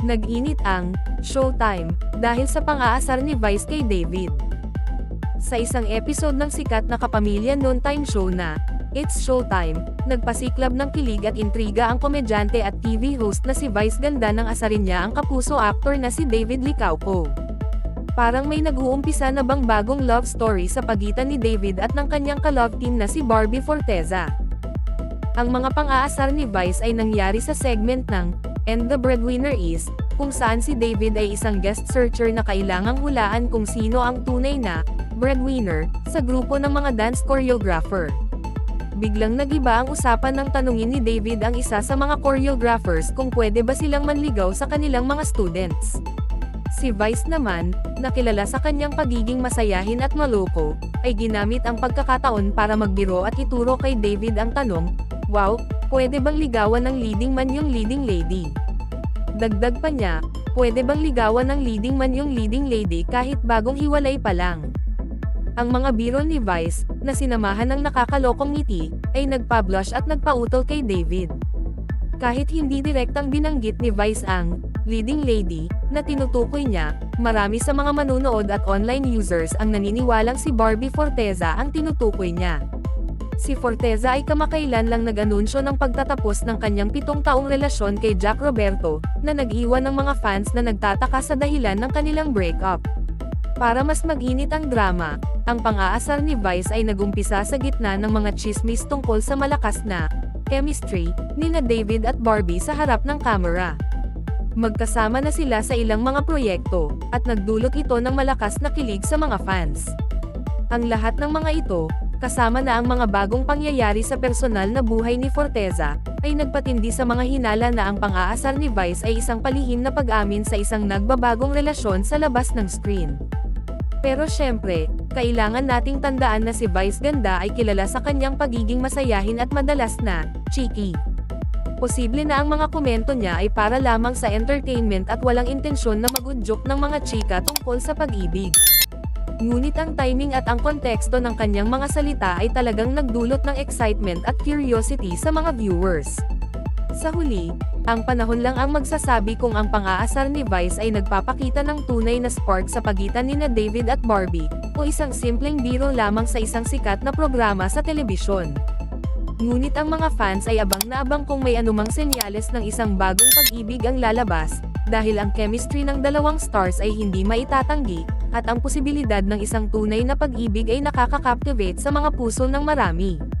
Nag-init ang Showtime dahil sa pang-aasar ni Vice kay David. Sa isang episode ng sikat na kapamilya noontime show na It's Showtime, nagpasiklab ng kilig at intriga ang komedyante at TV host na si Vice Ganda nang asarin niya ang kapuso actor na si David Licauco. Parang may nag-uumpisa na bang bagong love story sa pagitan ni David at ng kanyang ka-love team na si Barbie Forteza. Ang mga pang-aasar ni Vice ay nangyari sa segment ng And the Breadwinner Is, kung saan si David ay isang guest searcher na kailangang hulaan kung sino ang tunay na breadwinner sa grupo ng mga dance choreographer. Biglang nagiba ang usapan ng tanungin ni David ang isa sa mga choreographers kung pwede ba silang manligaw sa kanilang mga students. Si Vice naman, na kilala sa kanyang pagiging masayahin at maloko, ay ginamit ang pagkakataon para magbiro at ituro kay David ang tanong, Wow, pwede bang ligawan ng leading man yung leading lady? Dagdag pa niya, pwede bang ligawan ng leading man yung leading lady kahit bagong hiwalay pa lang? Ang mga biro ni Vice, na sinamahan ng nakakalokong ngiti, ay nagpa-blush at nagpautol kay David. Kahit hindi direktang binanggit ni Vice ang leading lady na tinutukoy niya, marami sa mga manunood at online users ang naniniwalang si Barbie Forteza ang tinutukoy niya. Si Forteza ay kamakailan lang nag-anunsyo ng pagtatapos ng kanyang pitong taong relasyon kay Jack Roberto, na nag-iwan ng mga fans na nagtataka sa dahilan ng kanilang breakup. Para mas mag-init ang drama, ang pang-aasar ni Vice ay nagumpisa sa gitna ng mga chismis tungkol sa malakas na chemistry ni na David at Barbie sa harap ng kamera. Magkasama na sila sa ilang mga proyekto, at nagdulot ito ng malakas na kilig sa mga fans. Ang lahat ng mga ito, kasama na ang mga bagong pangyayari sa personal na buhay ni Forteza, ay nagpatindi sa mga hinala na ang pang-aasar ni Vice ay isang palihim na pag-amin sa isang nagbabagong relasyon sa labas ng screen. Pero syempre, kailangan nating tandaan na si Vice Ganda ay kilala sa kanyang pagiging masayahin at madalas na cheeky. Posible na ang mga komento niya ay para lamang sa entertainment at walang intensyon na magudyok ng mga chika tungkol sa pag-ibig. Ngunit ang timing at ang konteksto ng kanyang mga salita ay talagang nagdulot ng excitement at curiosity sa mga viewers. Sa huli, ang panahon lang ang magsasabi kung ang pang-aasar ni Vice ay nagpapakita ng tunay na spark sa pagitan ni na David at Barbie, o isang simpleng biro lamang sa isang sikat na programa sa telebisyon. Ngunit ang mga fans ay abang na abang kung may anumang senyales ng isang bagong pag-ibig ang lalabas, dahil ang chemistry ng dalawang stars ay hindi maitatanggi, at ang posibilidad ng isang tunay na pag-ibig ay nakaka-captivate sa mga puso ng marami.